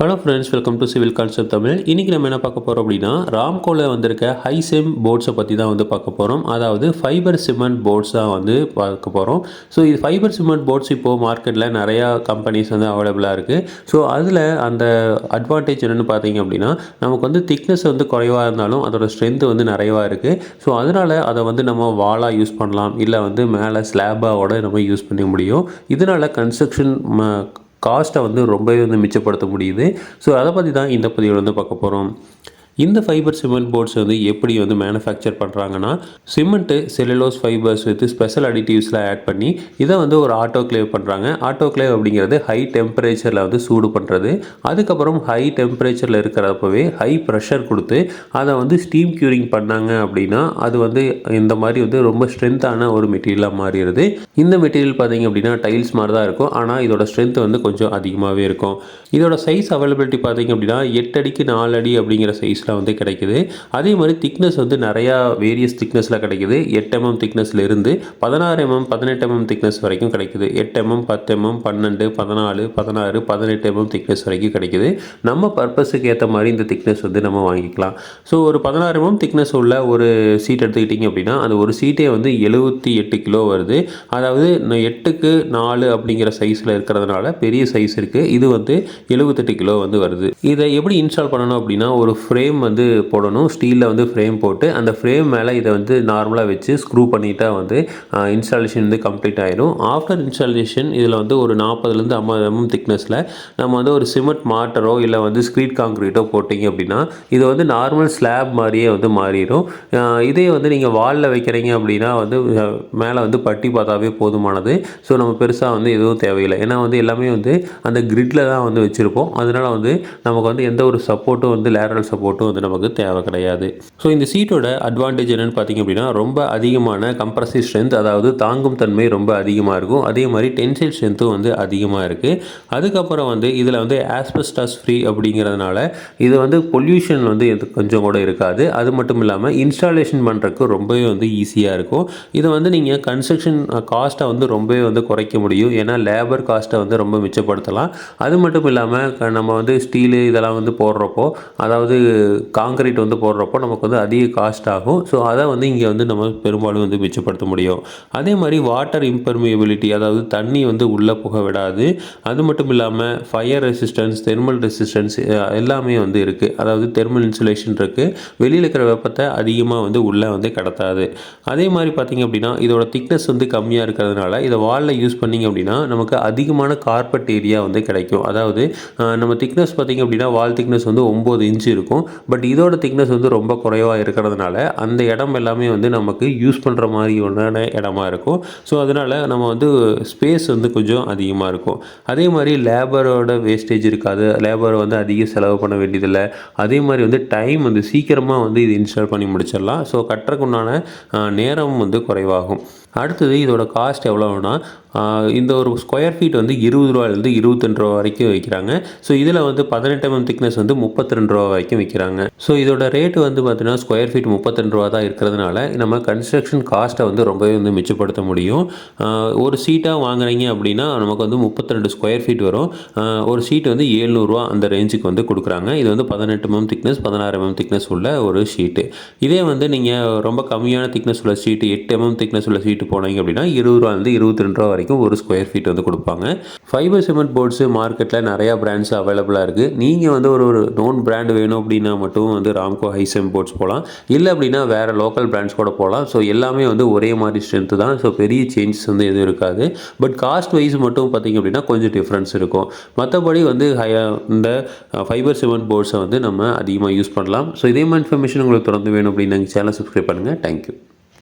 Hello friends welcome to civil concept Tamil இன்றைக்கி நம்ம என்ன பார்க்க போகிறோம் அப்படின்னா ராம்கோவில் வந்திருக்க ஹைசெம் போர்ட்ஸை பற்றி தான் வந்து பார்க்க போகிறோம் அதாவது ஃபைபர் சிமெண்ட் போர்ட்ஸ் தான் வந்து பார்க்க போகிறோம் ஸோ இது ஃபைபர் சிமெண்ட் போர்ட்ஸ் இப்போது மார்க்கெட்டில் நிறையா கம்பெனிஸ் வந்து அவைலபிளாக இருக்குது ஸோ அதில் அந்த அட்வான்டேஜ் என்னென்னு பார்த்தீங்க அப்படின்னா நமக்கு வந்து திக்னஸ் வந்து குறைவாக இருந்தாலும் அதோட ஸ்ட்ரென்த் வந்து நிறையவாக இருக்குது ஸோ அதனால் அதை வந்து நம்ம வாலாக யூஸ் பண்ணலாம். இல்லை வந்து மேலே ஸ்லாபாவோட நம்ம யூஸ் பண்ண முடியும். இதனால் கன்ஸ்ட்ரக்ஷன் காஸ்ட்டை வந்து ரொம்பவே வந்து மிச்சப்படுத்த முடியுது. ஸோ அதை பற்றி தான் இந்த பதிவில் வந்து பார்க்க போகிறோம் இந்த ஃபைபர் சிமெண்ட் போர்ட்ஸ் வந்து எப்படி வந்து மேனுஃபேக்சர் பண்ணுறாங்கன்னா cement cellulose fibres with special அடிட்டிவ்ஸ்லாம் add பண்ணி இதை வந்து ஒரு ஆட்டோ கிளேவ் பண்ணுறாங்க ஆட்டோக்ளேவ் அப்படிங்கிறது ஹை டெம்பரேச்சரில் வந்து சூடு பண்ணுறது அதுக்கப்புறம் ஹை டெம்பரேச்சரில் இருக்கிறப்பவே ஹை ப்ரெஷர் கொடுத்து அதை வந்து ஸ்டீம் க்யூரிங் பண்ணாங்க அப்படின்னா அது வந்து இந்த மாதிரி வந்து ரொம்ப ஸ்ட்ரென்த்தான ஒரு மெட்டீரியலாக மாறிடுது. இந்த மெட்டீரியல் பார்த்தீங்க அப்படின்னா டைல்ஸ் மாதிரி தான் இருக்கும். ஆனால் இதோட ஸ்ட்ரென்த் வந்து கொஞ்சம் அதிகமாகவே இருக்கும். இதோட சைஸ் அவைலபிலிட்டி பார்த்தீங்க அப்படின்னா எட்டு அடிக்கு நாலு அடி அப்படிங்கிற சைஸில் வந்து கிடைக்குது. அதே மாதிரி திக்னஸ் வந்து நிறையா வேரியஸ் திக்னஸில் கிடைக்குது. எட்டு எம்எம் திக்னஸில் இருந்து பதினாறு எம்எம் பதினெட்டு எம்எம் திக்னஸ் வரைக்கும் கிடைக்குது. எட்டு எம்எம் பத்து எம்எம் பன்னெண்டு பதினாலு பதினாறு பதினெட்டு எம்எம் திக்னஸ் வரைக்கும் கிடைக்குது. நம்ம பர்பஸுக்கு ஏற்ற மாதிரி இந்த திக்னஸ் வந்து நம்ம வாங்கிக்கலாம். ஸோ ஒரு பதினாறு எம்எம் திக்னஸ் உள்ள ஒரு சீட் எடுத்துக்கிட்டிங்க அப்படின்னா அந்த ஒரு சீட்டே வந்து எழுபத்தி எட்டு கிலோ வருது. அதாவது எட்டுக்கு நாலு அப்படிங்கிற சைஸில் இருக்கிறதுனால பெரிய சைஸ் இருக்குது இது வந்து எழுபத்தெட்டு கிலோ வந்து வருது. இதை எப்படி இன்ஸ்டால் பண்ணணும் அப்படின்னா ஒரு ஃப்ரேம் வந்து போடணும். ஸ்டீலில் வந்து ஃப்ரேம் போட்டு அந்த ஃப்ரேம் மேலே இதை வந்து நார்மலாக வச்சு ஸ்க்ரூ பண்ணிட்டா வந்து இன்ஸ்டாலேஷன் வந்து கம்ப்ளீட் ஆயிடும் ஆஃப்டர் இன்ஸ்டாலேஷன் இதில் வந்து ஒரு நாற்பதுலேருந்து ஐம்பது mm எம்எம் திக்னஸில் நம்ம வந்து ஒரு சிமெண்ட் மாட்டரோ இல்லை வந்து ஸ்க்ரீட் காங்க்ரீட்டோ போட்டிங்க அப்படின்னா இது வந்து நார்மல் ஸ்லாப் மாதிரியே வந்து மாறிடும் இதே வந்து நீங்கள் வாலில் வைக்கிறீங்க அப்படின்னா வந்து மேலே வந்து பட்டி பார்த்தாவே போதுமானது. ஸோ நம்ம பெருசாக வந்து எதுவும் தேவையில்லை. ஏன்னா வந்து எல்லாமே வந்து அந்த கிரிட்டில் தான் வந்து வச்சுருப்போம். அதனால் வந்து நமக்கு வந்து எந்த ஒரு சப்போர்ட்டும் வந்து லேரல் சப்போர்ட்டும் வந்து நமக்கு தேவை கிடையாது. ஸோ இந்த சீட்டோட அட்வான்டேஜ் என்னென்னு பார்த்தீங்க அப்படின்னா ரொம்ப அதிகமான கம்ப்ரசிவ் ஸ்ட்ரென்த் அதாவது தாங்கும் தன்மை ரொம்ப அதிகமாக இருக்கும். அதே மாதிரி டென்சைல் ஸ்ட்ரென்த்தும் வந்து அதிகமாக இருக்குது அதுக்கப்புறம் வந்து இதில் வந்து ஆஸ்பெஸ்டாஸ் ஃப்ரீ அப்படிங்கிறதுனால இது வந்து பொல்யூஷன் வந்து எது கொஞ்சம் கூட இருக்காது. அது மட்டும் இல்லாமல் இன்ஸ்டாலேஷன் பண்ணுறதுக்கு ரொம்பவே வந்து ஈஸியாக இருக்கும். இதை வந்து நீங்கள் கன்ஸ்ட்ரக்ஷன் காஸ்ட்டை வந்து ரொம்பவே வந்து குறைக்க முடியும். ஏன்னா லேபர் காஸ்ட்டை வந்து ரொம்ப மிச்சப்படுத்தலாம். அது மட்டும் இல்லாமல் நம்ம வந்து ஸ்டீலு இதெல்லாம் வந்து போடுறப்போ அதாவது காங்கிரீட் வந்து போடுறப்போ நமக்கு வந்து அதிக காஸ்ட் ஆகும். ஸோ அதை வந்து இங்கே வந்து நம்ம பெரும்பாலும் வந்து மிச்சப்படுத்த முடியும். அதே மாதிரி வாட்டர் இம்பர்மியபிலிட்டி அதாவது தண்ணி வந்து உள்ளே புக விடாது. அது மட்டும் இல்லாமல் ஃபயர் ரெசிஸ்டன்ஸ் தெர்மல் ரெசிஸ்டன்ஸ் எல்லாமே வந்து இருக்குது அதாவது தெர்மல் இன்சுலேஷன் இருக்குது வெளியில் இருக்கிற வெப்பத்தை அதிகமாக வந்து உள்ளே வந்து கடத்தாது. அதே மாதிரி பார்த்தீங்க அப்படின்னா இதோட திக்னஸ் வந்து கம்மியாக இருக்கிறதுனால இதை வாலில் யூஸ் பண்ணிங்க அப்படின்னா நமக்கு அதிகமான கார்பெட் ஏரியா வந்து கிடைக்கும். அதாவது நம்ம திக்னஸ் பார்த்தீங்க அப்படின்னா வால் திக்னஸ் வந்து ஒம்பது இன்ச்சு இருக்கும். பட் இதோட திக்னஸ் வந்து ரொம்ப குறைவாக இருக்கிறதுனால அந்த இடம் எல்லாமே வந்து நமக்கு யூஸ் பண்ணுற மாதிரி ஒன்றான இடமா இருக்கும். ஸோ அதனால் நம்ம வந்து ஸ்பேஸ் வந்து கொஞ்சம் அதிகமாக இருக்கும். அதே மாதிரி லேபரோட வேஸ்டேஜ் இருக்காது. லேபரை வந்து அதிக செலவு பண்ண வேண்டியதில்லை. அதே மாதிரி வந்து டைம் வந்து சீக்கிரமாக வந்து இது இன்ஸ்டால் பண்ணி முடிச்சிடலாம். ஸோ கட்டுறக்குண்டான அஹ், நேரம் வந்து குறைவாகும். அடுத்தது இதோட காஸ்ட் எவ்வளோன்னா இந்த ஒரு ஸ்கொயர் ஃபீட் வந்து இருபது ரூபாயிலேருந்து இருபத்தெண்டு ரூபா வரைக்கும் விற்கிறாங்க ஸோ இதில் வந்து பதினெட்டு எம்எம் திக்னஸ் வந்து முப்பத்தி ரெண்டு ரூபா வரைக்கும் விற்கிறாங்க ஸோ இதோட ரேட்டு வந்து பார்த்தீங்கன்னா ஸ்கொயர் ஃபீட் முப்பத்திரெண்டு ரூபா தான் இருக்கிறதுனால நம்ம கன்ஸ்ட்ரக்ஷன் காஸ்ட்டை வந்து ரொம்பவே வந்து மிச்சப்படுத்த முடியும். ஒரு சீட்டாக வாங்குறீங்க அப்படின்னா நமக்கு வந்து முப்பத்தி ரெண்டு ஸ்கொயர் ஃபீட் வரும் ஒரு சீட் வந்து ஏழ்நூறுரூவா அந்த ரேஞ்சுக்கு வந்து கொடுக்குறாங்க. இது வந்து பதினெட்டு எம்எம் திக்னஸ் பதினாறு எம்எம் திக்னஸ் உள்ள ஒரு ஷீட்டு இதே வந்து நீங்கள் ரொம்ப கம்மியான திக்னஸ் உள்ள ஷீட்டு எட்டு எம்எம் திக்னஸ் உள்ள ஃபீட்டு போனீங்க அப்படின்னா இருபது ரூபாலேருந்து இருபத்தி ரெண்டு ரூபா வரைக்கும் ஒரு ஸ்கொயர் ஃபீட் வந்து கொடுப்பாங்க. ஃபைபர் சிமெண்ட் போர்ட்ஸு மார்க்கெட்டில் நிறையா பிராண்ட்ஸ் அவைலபிளாக இருக்குது நீங்கள் வந்து ஒரு ஒரு நோன் பிராண்ட் வேணும் அப்படின்னா மட்டும் வந்து ராம்கோ ஹைசெம் போர்ட்ஸ் போகலாம் இல்லை அப்படின்னா வேறு லோக்கல் பிராண்ட்ஸ் கூட போகலாம் ஸோ எல்லாமே வந்து ஒரே மாதிரி ஸ்ட்ரென்த்து தான். ஸோ பெரிய சேஞ்சஸ் வந்து எதுவும் இருக்காது. பட் காஸ்ட் வைஸ் மட்டும் பார்த்தீங்க அப்படின்னா கொஞ்சம் டிஃப்ரென்ஸ் இருக்கும். மற்றபடி வந்து ஹையா இந்த ஃபைபர் சிமெண்ட் போர்ட்ஸை வந்து நம்ம அதிகமாக யூஸ் பண்ணலாம். ஸோ இதே மாதிரி இன்ஃபர்மேஷன் உங்களுக்கு தொடர்ந்து வேணும் அப்படின்னு சேனல் சப்ஸ்கிரைப் பண்ணுங்கள் தேங்க்யூ